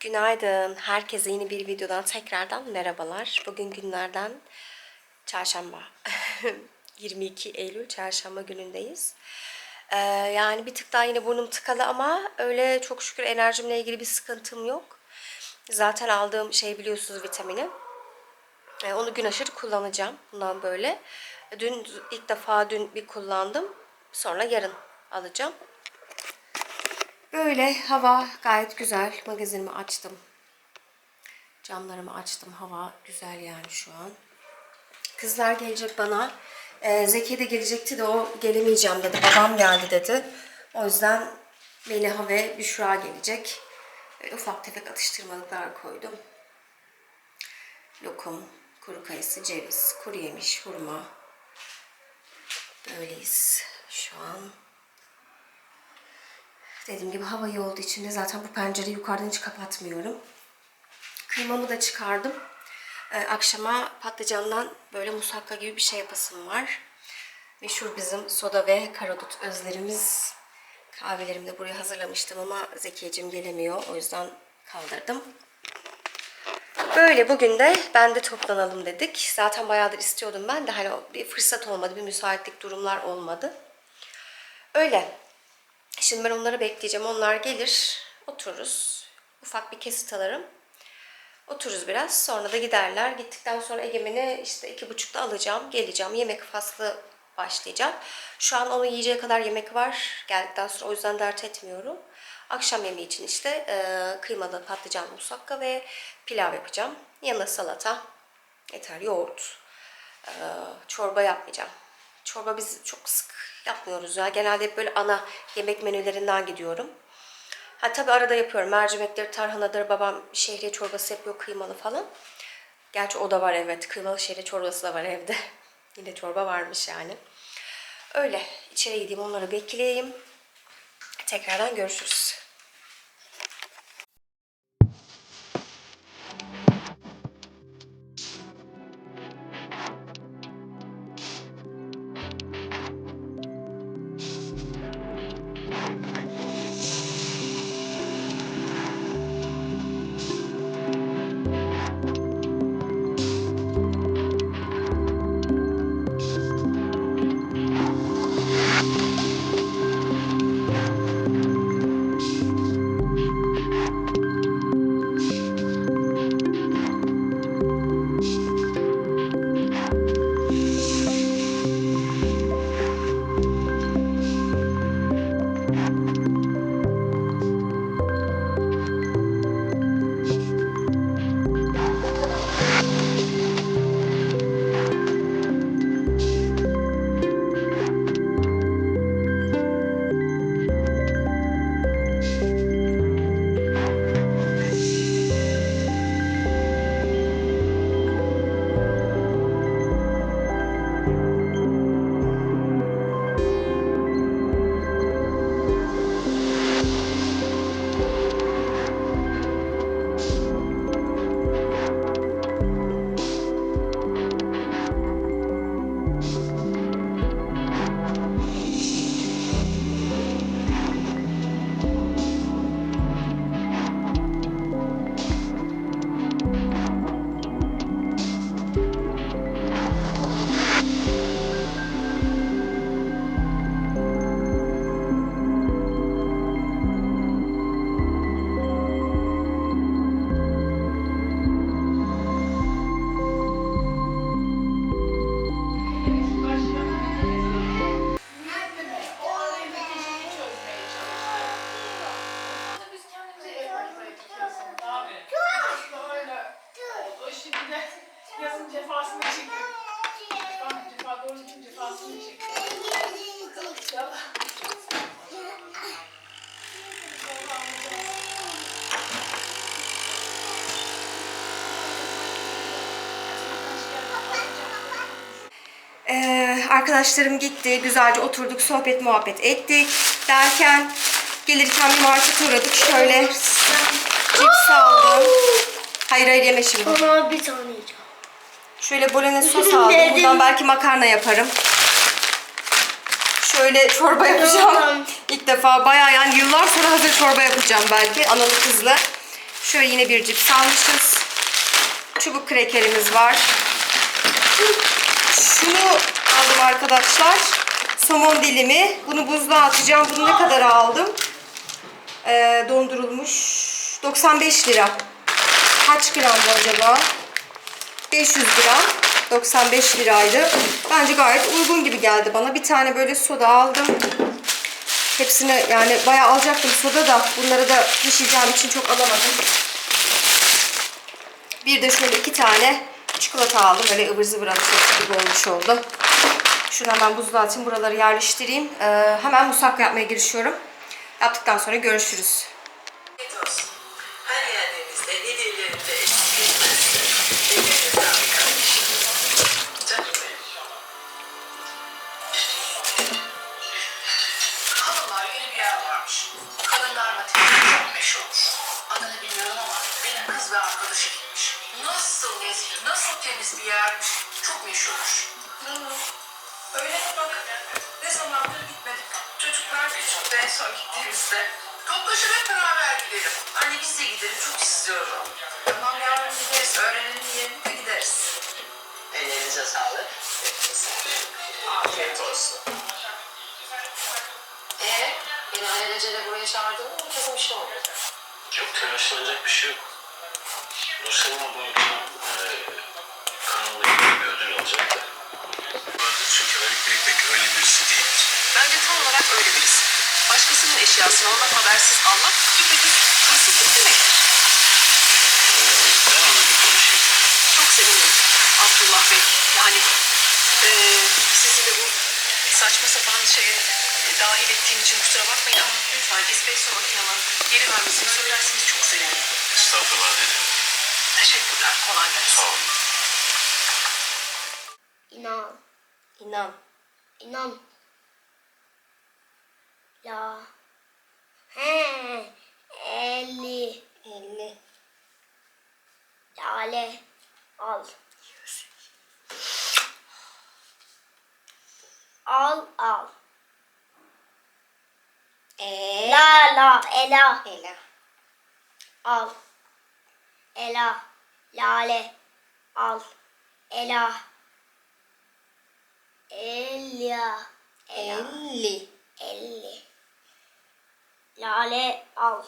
Günaydın. Herkese yeni bir videodan tekrardan merhabalar. Bugün günlerden çarşamba. 22 Eylül çarşamba günündeyiz. Ee, yani bir tık daha yine burnum tıkalı ama öyle çok şükür enerjimle ilgili bir sıkıntım yok. Zaten aldığım şey biliyorsunuz vitamini. Ee, onu gün aşırı kullanacağım bundan böyle. Dün ilk defa dün bir kullandım. Sonra yarın alacağım. Böyle hava gayet güzel. Magazinimi açtım. Camlarımı açtım. Hava güzel yani şu an. Kızlar gelecek bana. Ee, Zeki de gelecekti de o gelemeyeceğim dedi. Babam geldi dedi. O yüzden Meliha ve Büşra gelecek. Böyle ufak tefek atıştırmalıklar koydum. Lokum, kuru kayısı, ceviz, kuru yemiş, hurma. Böyleyiz şu an. Dediğim gibi hava iyi olduğu için de zaten bu pencereyi yukarıdan hiç kapatmıyorum. Kıymamı da çıkardım. Ee, akşama patlıcandan böyle musakka gibi bir şey yapasım var. Meşhur bizim soda ve karadut özlerimiz. Kahvelerimi de buraya hazırlamıştım ama Zekiyeciğim gelemiyor. O yüzden kaldırdım. Böyle bugün de ben de toplanalım dedik. Zaten bayağıdır istiyordum ben de hani bir fırsat olmadı, bir müsaitlik durumlar olmadı. Öyle. Şimdi ben onları bekleyeceğim. Onlar gelir, otururuz. Ufak bir kesit alırım. Otururuz biraz. Sonra da giderler. Gittikten sonra Egemen'i işte iki buçukta alacağım. Geleceğim. Yemek faslı başlayacağım. Şu an onu yiyeceği kadar yemek var. Geldikten sonra o yüzden dert etmiyorum. Akşam yemeği için işte e, kıymalı patlıcan musakka ve pilav yapacağım. Yanına salata. Yeter yoğurt. E, çorba yapmayacağım. Çorba biz çok sık yapmıyoruz ya. Genelde hep böyle ana yemek menülerinden gidiyorum. Ha tabii arada yapıyorum. Mercimekleri, tarhanadır. Babam şehriye çorbası yapıyor kıymalı falan. Gerçi o da var evet. Kıymalı şehriye çorbası da var evde. Yine çorba varmış yani. Öyle. İçeri gideyim onları bekleyeyim. Tekrardan görüşürüz. Arkadaşlarım gitti. Güzelce oturduk, sohbet muhabbet ettik. Derken gelirken bir markete uğradık. Şöyle cips aldım. Hayır hayır yeme şimdi. Ama bir tane yiyeceğim. Şöyle bolognese sos aldım. Buradan belki makarna yaparım. Şöyle çorba yapacağım. İlk defa bayağı yani yıllar sonra hazır çorba yapacağım belki analı kızlı. Şöyle yine bir cips almışız. Çubuk krekerimiz var. Şunu aldım arkadaşlar. Somon dilimi. Bunu buzluğa atacağım. Bunu ne kadar aldım? Ee, dondurulmuş. 95 lira. Kaç gram bu acaba? 500 gram. 95 liraydı. Bence gayet uygun gibi geldi bana. Bir tane böyle soda aldım. Hepsini yani bayağı alacaktım soda da bunları da pişireceğim için çok alamadım. Bir de şöyle iki tane çikolata aldım. Böyle ıvır zıvır alışveriş gibi olmuş oldu. Şunu hemen buzluğa atayım. Buraları yerleştireyim. Ee, hemen musakka yapmaya girişiyorum. Yaptıktan sonra görüşürüz. Her yeni bir yer varmış. Kadınlar matinesi çok meşhur. Adını bilmiyorum ama benim kız ve arkadaşı. Nasıl nasıl temiz bir yermiş. Çok meşhurmuş. Öyle bak? Ne zamandır gitmedik. Çocuklar küçüktü en son gittiğimizde. Toplaşıp hep beraber gidelim. Anne biz de gidelim. Çok istiyorum. Tamam yarın gideriz. Öğrenenin yerini de gideriz. Ellerinize sağlık. Afiyet olsun. Ee, beni alelacele buraya çağırdın mı? Kızım işte oldu. Yok telaşlanacak bir şey yok. Nursel'in bu e, kanalda bir ödül alacak da. Vardı çünkü Haluk Bey pek öyle birisi değil. Bence tam olarak öyle birisi. Başkasının eşyasını ondan habersiz almak düpedüz hırsızlık demektir. E, ben ona bir konuşayım. Çok sevindim Abdullah Bey. Yani eee sizi de bu saçma sapan şeye dahil ettiğim için kusura bakmayın ama lütfen espresso makinama geri vermesini söylerseniz çok sevinirim. Estağfurullah ne demek. Teşekkürler. Kolay gelsin. Sağ olun. İnan, İnan. inan. Ya. He. Elli. 50. Lale. Al. Al al. E. La la. Ela. Ela. Al. Ela. Lale. Al. Ela. Ela. 50. elli. Lale al.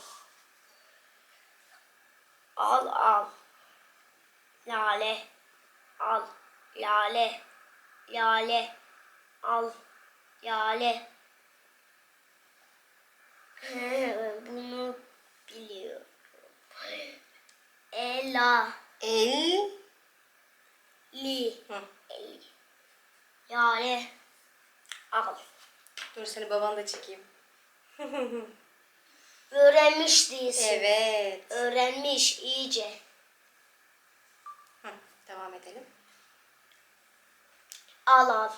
Al al. Lale al. Lale. Lale al. Lale. Bunu biliyorum. Ela. 50. Li. Hı. Elli. Lale al. Dur seni baban da çekeyim. Öğrenmiş değilsin. Evet. Öğrenmiş iyice. Hı, devam edelim. Al al.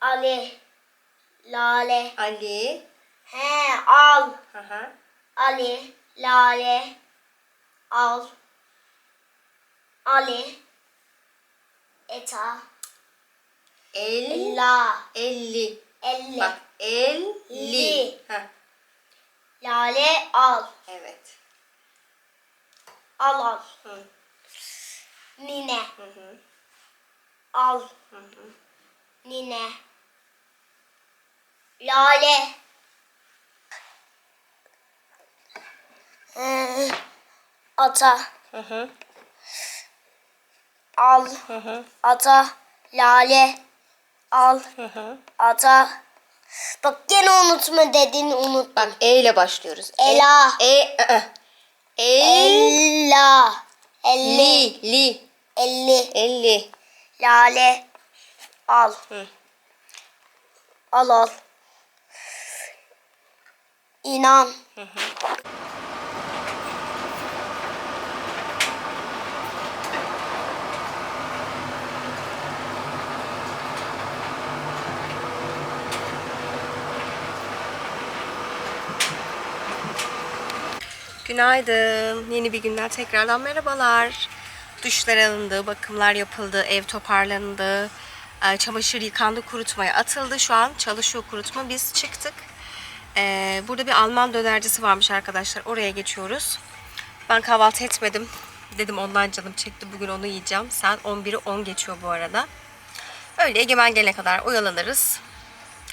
Ali. Lale. Ali. He al. Hı hı. Ali. Lale. Al. Ali. Eta. El. La. 50. Elle. Bak 50. Li. Heh, Lale al. evet. Al al. Hı. Nine. Hı hı. Al. Hı hı. Nine. Lale. Ee, ata. Hı hı. Al. Hı hı. Ata. Lale. Al. Hı hı. Ata. Bak gene unutma dedin unut. Bak E ile başlıyoruz. E- Ela. E. ı-ı. El. Ella. Elli. Li. Li. Elli. 50. Lale. Al. Hı. Al al. İnan. Günaydın. Yeni bir günden tekrardan merhabalar. Duşlar alındı, bakımlar yapıldı, ev toparlandı. e, Çamaşır yıkandı, kurutmaya atıldı. Şu an çalışıyor kurutma. Biz çıktık. Ee, burada bir Alman dönercisi varmış arkadaşlar. Oraya geçiyoruz. Ben kahvaltı etmedim. Dedim ondan canım çekti. Bugün onu yiyeceğim. Saat 11'i 10 geçiyor bu arada. Öyle Egemen gelene kadar oyalanırız.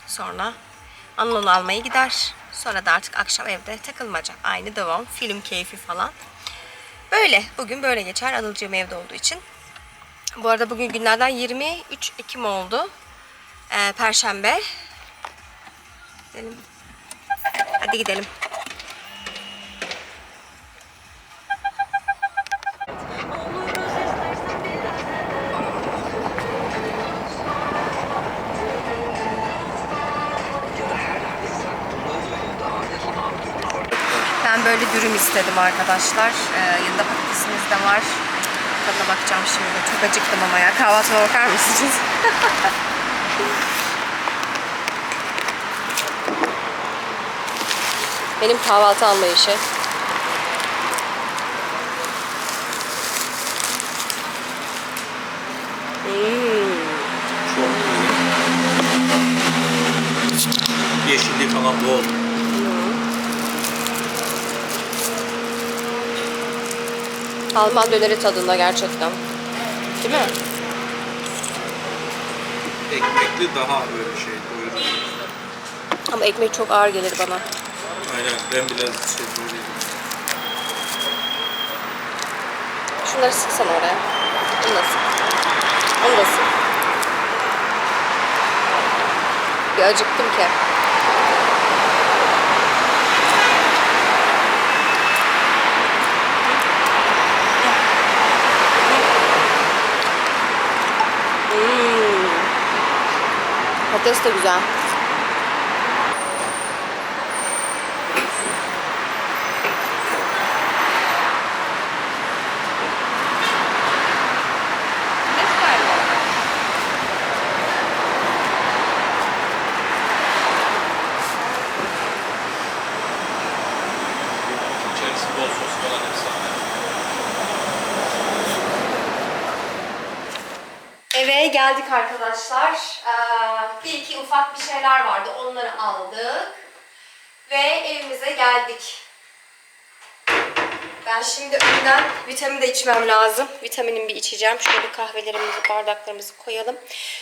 Sonra Anıl almaya gider. Sonra da artık akşam evde takılmaca. Aynı devam. Film keyfi falan. Böyle. Bugün böyle geçer. Anılcığım evde olduğu için. Bu arada bugün günlerden 23 Ekim oldu. Ee, Perşembe. Gidelim. Hadi gidelim. Dürüm istedim arkadaşlar. Ee, yanında patatesimiz de var. Tadına bakacağım şimdi. Çok acıktım ama ya. Kahvaltıma bakar mısınız? Benim kahvaltı anlayışı. Hmm. Yeşilliği falan bol. Alman döneri tadında gerçekten. Değil mi? Ekmekli daha böyle şey doyurucu. Ama ekmek çok ağır gelir bana. Aynen ben biraz şey böyleydim. Şunları sıksana oraya. Onu da sık. Onu da sık. Bir acıktım ki. Patates de güzel. İçerisi bol sos falan efsane. Eve geldik arkadaşlar. Ee, bir iki ufak bir şeyler vardı. Onları aldık. Ve evimize geldik. Ben şimdi önden vitamin de içmem lazım. Vitaminimi bir içeceğim. Şöyle kahvelerimizi, bardaklarımızı koyalım.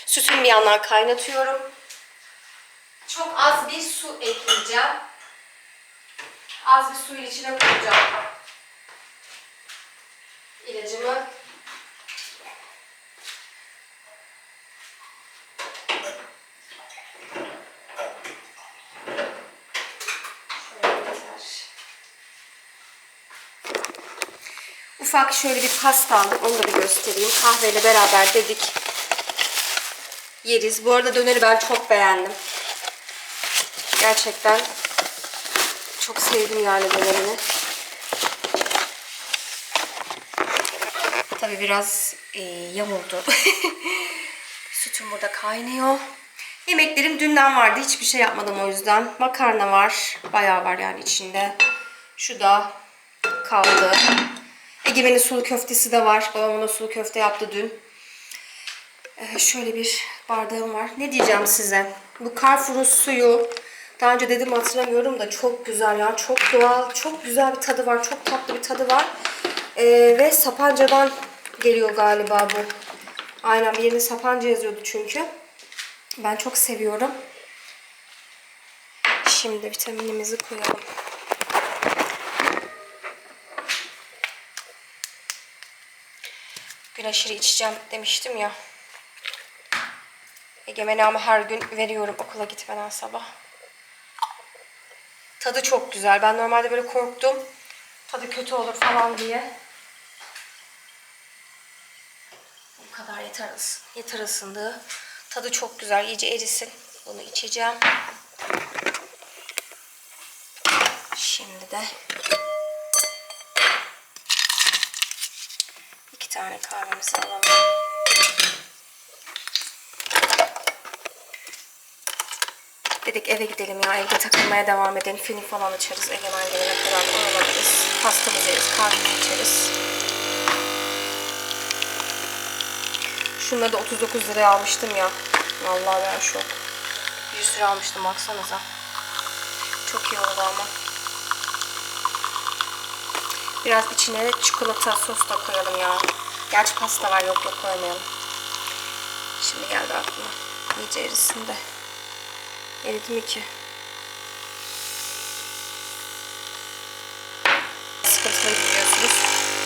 Sütümü bir yandan kaynatıyorum. Çok az bir su ekleyeceğim. Az bir suyun içine koyacağım. İlacımı Şöyle yeter. Ufak şöyle bir pasta aldım. Onu da bir göstereyim. Kahveyle beraber dedik. Yeriz. Bu arada döneri ben çok beğendim. Gerçekten çok sevdim yani dönerini. Tabii biraz e, yamuldu. Sütüm burada kaynıyor. Yemeklerim dünden vardı. Hiçbir şey yapmadım o yüzden. Makarna var. Bayağı var yani içinde. Şu da kaldı. Egemen'in sulu köftesi de var. Babam ona sulu köfte yaptı dün. Ee, şöyle bir bardağım var. Ne diyeceğim size? Bu Carrefour'un suyu daha önce dedim hatırlamıyorum da çok güzel ya. Çok doğal, çok güzel bir tadı var. Çok tatlı bir tadı var. Ee, ve Sapanca'dan geliyor galiba bu. Aynen bir yerine Sapanca yazıyordu çünkü. Ben çok seviyorum. Şimdi vitaminimizi koyalım. Gün aşırı içeceğim demiştim ya. Egemen'e ama her gün veriyorum okula gitmeden sabah. Tadı çok güzel. Ben normalde böyle korktum. Tadı kötü olur falan diye. Bu kadar yeter, yeter ısındığı. Tadı çok güzel. iyice erisin. Bunu içeceğim. Şimdi de tane kahvemizi alalım. Dedik eve gidelim ya evde takılmaya devam edelim. Film falan açarız. Egemen gelene kadar oyalanırız. Pastamızı yeriz, kahvemizi içeriz. Şunları da 39 liraya almıştım ya. Vallahi ben şok. 100 lira almıştım baksanıza. Çok iyi oldu ama. Biraz içine çikolata sos da koyalım ya. Gerçi pasta var yok yok koymayalım. Şimdi geldi aklıma. İyice erisin de. Eridi mi ki? Sıkıntılı biliyorsunuz.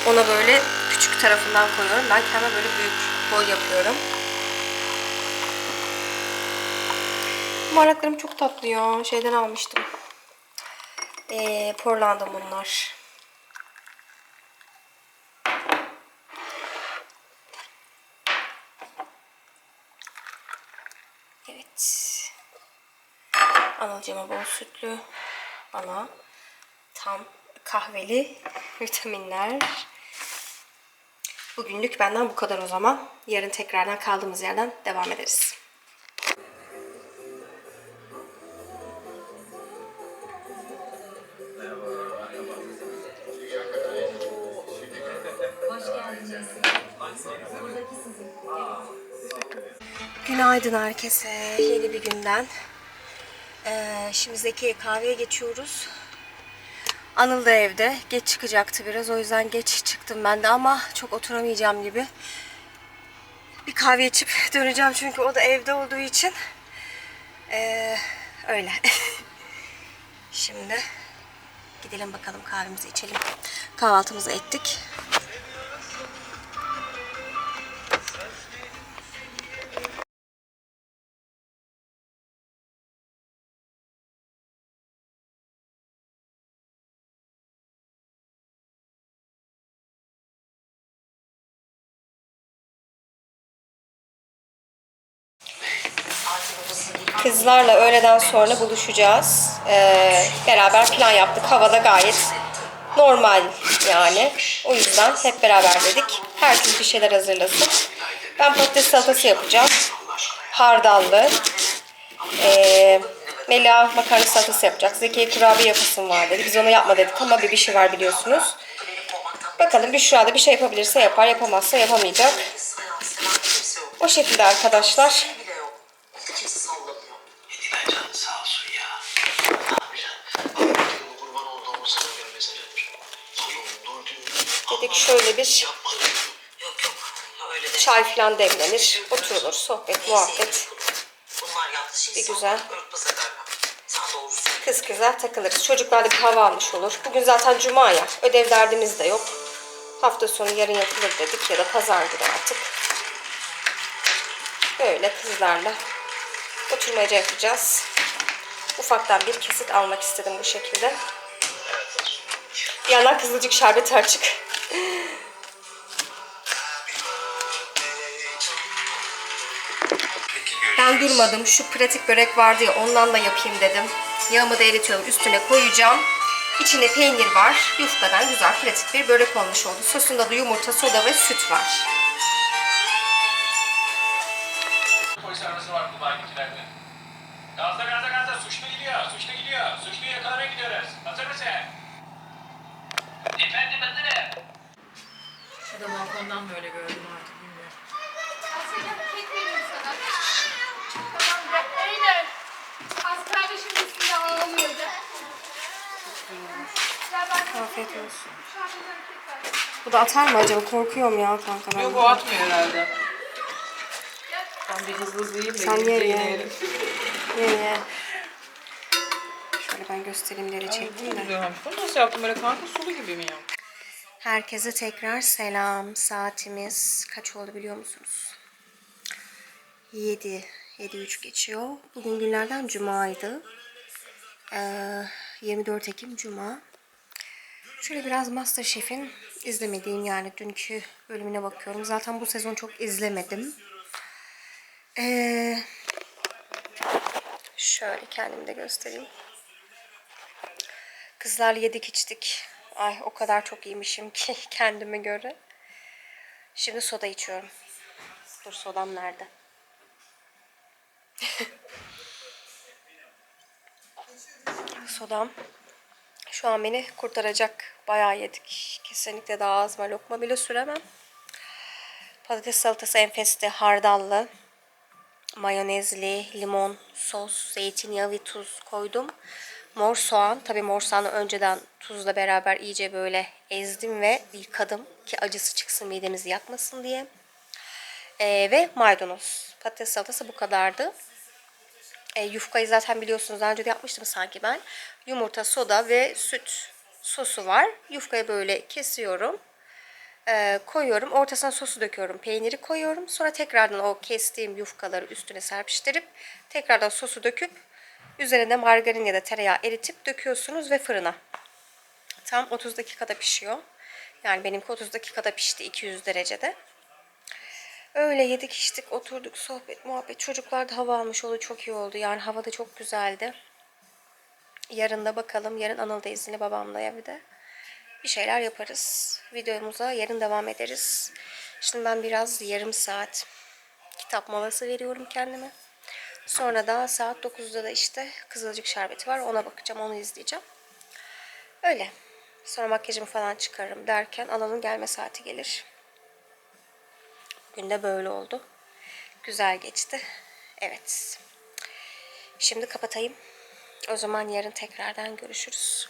Ona böyle küçük tarafından koyuyorum. Ben kendime böyle büyük boy yapıyorum. Baharatlarım çok tatlı ya. Şeyden almıştım. Ee, Portland'da bunlar. Evet. Anacığıma bol sütlü. Bana tam kahveli vitaminler. Bugünlük benden bu kadar o zaman. Yarın tekrardan kaldığımız yerden devam ederiz. Günaydın herkese. Yeni bir günden. Ee, şimdi Zeki'ye kahveye geçiyoruz. Anıl da evde. Geç çıkacaktı biraz. O yüzden geç çıktım ben de ama çok oturamayacağım gibi. Bir kahve içip döneceğim çünkü o da evde olduğu için. Ee, öyle. şimdi gidelim bakalım kahvemizi içelim. Kahvaltımızı ettik. Kızlarla öğleden sonra buluşacağız. Ee, beraber plan yaptık. Havada gayet normal yani. O yüzden hep beraber dedik. Herkes bir şeyler hazırlasın. Ben patates salatası yapacağım. Hardallı. Ee, Melia makarna salatası yapacak. Zekiye kurabiye yapasın var dedi. Biz onu yapma dedik ama bir bir şey var biliyorsunuz. Bakalım Büşra da bir şey yapabilirse yapar. Yapamazsa yapamayacak. O şekilde arkadaşlar. Kimse sallamıyor. Ben canın sağ olsun ya. Ne yapacaksın? Allah'ım kurban olduğumu sana bir mesaj atmış. Oğlum Dedik şöyle bir çay falan demlenir. Oturulur. Sohbet, muhabbet. Bir güzel. Kız kıza takılırız. Çocuklar da bir hava almış olur. Bugün zaten cuma ya. Ödev derdimiz de yok. Hafta sonu yarın yapılır dedik ya da pazar günü artık. Böyle kızlarla oturmaca yapacağız. Ufaktan bir kesit almak istedim bu şekilde. Bir yandan kızılcık şerbeti açık. Ben durmadım. Şu pratik börek vardı ya ondan da yapayım dedim. Yağımı da eritiyorum. Üstüne koyacağım. İçinde peynir var. Yufkadan güzel pratik bir börek olmuş oldu. Sosunda da yumurta, soda ve süt var. Polis arabası var suçlu gidiyor, suçlu gidiyor. Suçluyu yakalamaya gidiyoruz. Hazır mısın? Da balkondan böyle gördüm artık bilmiyorum. Aynen. Az kardeşim üstünde ağlıyordu. Ya ben Afiyet olsun. şu an bir hareket var. Bu da atar mı acaba? Korkuyorum ya kanka ben. Yok o atmıyor herhalde. Ben bir hızlı hızlı yiyeyim de Sen ye ye. Ye ye. Şöyle ben göstereyim nereye Ay, çektim de. güzel olmuş. Bunu nasıl yaptın böyle kanka sulu gibi mi ya? Herkese tekrar selam. Saatimiz kaç oldu biliyor musunuz? 7. 7.3 geçiyor. Bugün günlerden cumaydı. Ee, 24 Ekim Cuma. Şöyle biraz Masterchef'in izlemediğim yani dünkü bölümüne bakıyorum. Zaten bu sezon çok izlemedim. Ee, şöyle kendimi de göstereyim. Kızlarla yedik içtik. Ay o kadar çok iyiymişim ki kendime göre. Şimdi soda içiyorum. Dur sodam nerede? Sodam şu an beni kurtaracak. Bayağı yedik. Kesinlikle daha ağzıma lokma bile süremem. Patates salatası enfesti, hardallı, mayonezli, limon, sos, zeytinyağı ve tuz koydum. Mor soğan. Tabii mor soğanı önceden tuzla beraber iyice böyle ezdim ve yıkadım ki acısı çıksın midemizi yakmasın diye. Ee, ve maydanoz. Patates salatası bu kadardı. E, yufkayı zaten biliyorsunuz daha önce de yapmıştım sanki ben. Yumurta, soda ve süt sosu var. Yufkayı böyle kesiyorum. E, koyuyorum. Ortasına sosu döküyorum. Peyniri koyuyorum. Sonra tekrardan o kestiğim yufkaları üstüne serpiştirip tekrardan sosu döküp üzerine margarin ya da tereyağı eritip döküyorsunuz ve fırına. Tam 30 dakikada pişiyor. Yani benimki 30 dakikada pişti 200 derecede. Öyle yedik içtik oturduk sohbet muhabbet. Çocuklar da hava almış oldu çok iyi oldu. Yani hava da çok güzeldi. Yarın da bakalım. Yarın Anıl da izinli babamla evde. Bir şeyler yaparız. Videomuza yarın devam ederiz. Şimdi ben biraz yarım saat kitap molası veriyorum kendime. Sonra da saat 9'da da işte Kızılcık Şerbeti var. Ona bakacağım, onu izleyeceğim. Öyle. Sonra makyajımı falan çıkarırım derken Anıl'ın gelme saati gelir. Bugün de böyle oldu. Güzel geçti. Evet. Şimdi kapatayım. O zaman yarın tekrardan görüşürüz.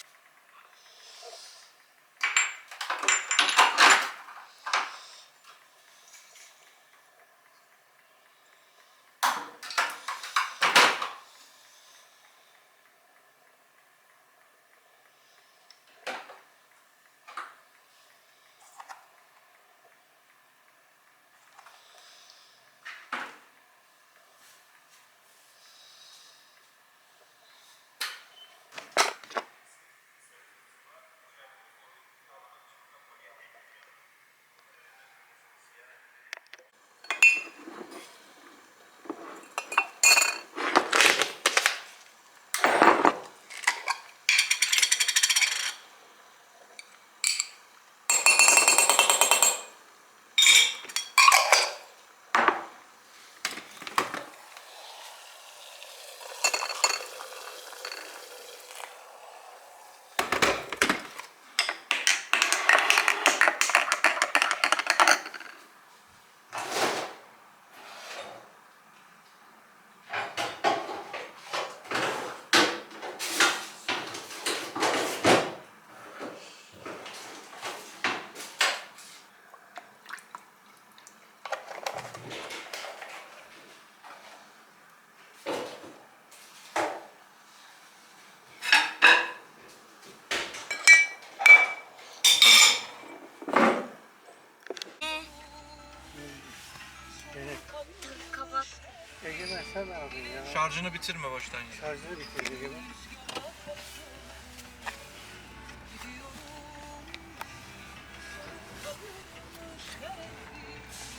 sen aldın ya. Şarjını bitirme baştan ya. Şarjını.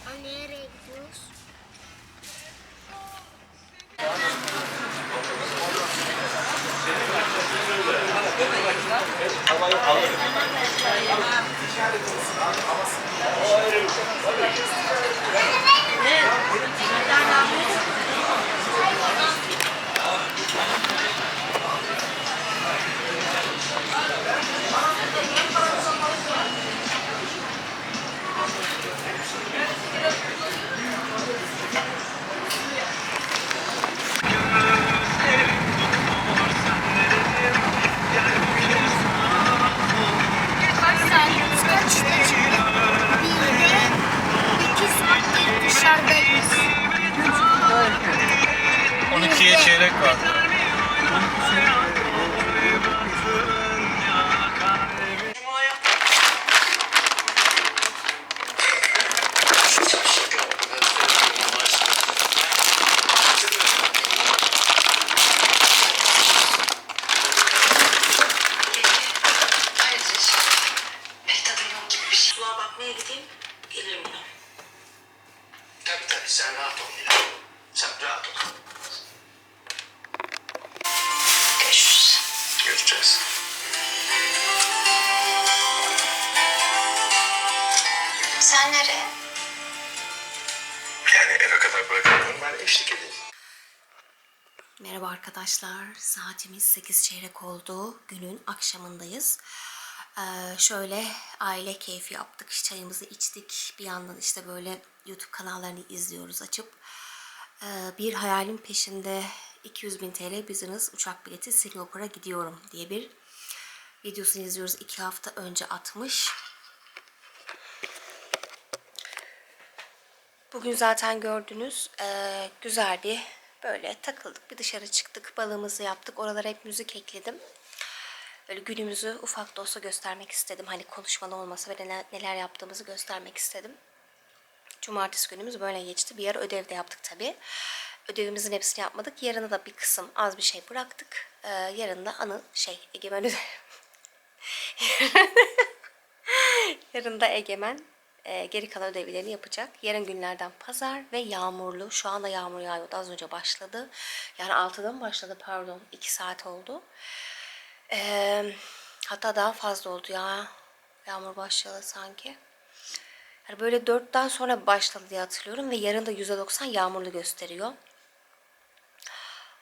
Anne nereye gidiyoruz? Kaç America. Saatimiz 8 çeyrek oldu. Günün akşamındayız. Ee, şöyle aile keyfi yaptık. Çayımızı içtik. Bir yandan işte böyle YouTube kanallarını izliyoruz açıp. Ee, bir hayalin peşinde 200 bin TL business uçak bileti Singapur'a gidiyorum diye bir videosunu izliyoruz. iki hafta önce atmış. Bugün zaten gördünüz eee, güzel bir böyle takıldık bir dışarı çıktık balığımızı yaptık oralara hep müzik ekledim. Böyle günümüzü ufak da olsa göstermek istedim. Hani konuşmalı olmasa ve neler, neler yaptığımızı göstermek istedim. Cumartesi günümüz böyle geçti. Bir ara ödev de yaptık tabii. Ödevimizin hepsini yapmadık. Yarına da bir kısım az bir şey bıraktık. Eee yarın da anı şey egemen ödev. Yarın da Egemen e, geri kalan ödevlerini yapacak. Yarın günlerden pazar ve yağmurlu. Şu anda yağmur yağıyordu. Az önce başladı. Yani 6'da mı başladı pardon. 2 saat oldu. E, hatta daha fazla oldu ya. Yağmur başladı sanki. Yani böyle 4'ten sonra başladı diye hatırlıyorum ve yarın da %90 yağmurlu gösteriyor.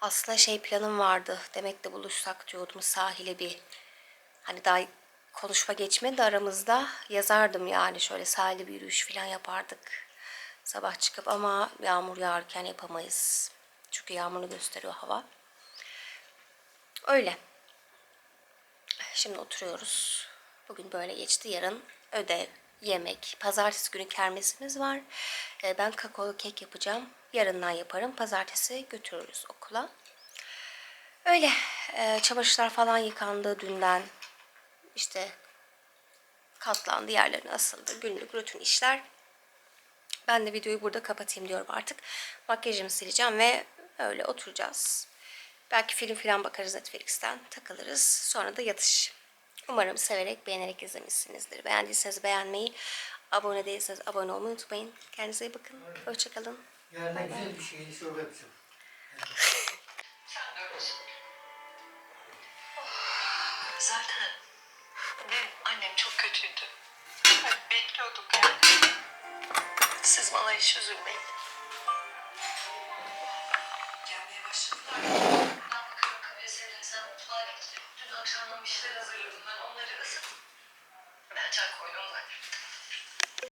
Aslında şey planım vardı. Demekle buluşsak diyordum sahile bir hani daha konuşma geçmedi aramızda yazardım yani şöyle sahilde bir yürüyüş falan yapardık. Sabah çıkıp ama yağmur yağarken yapamayız. Çünkü yağmurlu gösteriyor hava. Öyle. Şimdi oturuyoruz. Bugün böyle geçti. Yarın ödev, yemek. Pazartesi günü kermesimiz var. Ee, Ben kakaolu kek yapacağım. Yarından yaparım. Pazartesi götürürüz okula. Öyle. Ee, çamaşırlar falan yıkandı dünden. İşte katlandı, yerlerine asıldı. Günlük rutin işler. Ben de videoyu burada kapatayım diyorum artık. Makyajımı sileceğim ve öyle oturacağız. Belki film falan bakarız Netflix'ten, takılırız. Sonra da yatış. Umarım severek, beğenerek izlemişsinizdir. Beğendiyseniz beğenmeyi, abone değilseniz abone olmayı unutmayın. Kendinize iyi bakın. Hoşçakalın. Güzel bir yapacağım. Sen kötüydü. Hani bekliyorduk yani. Siz bana hiç üzülmeyin. Gelmeye başladılar.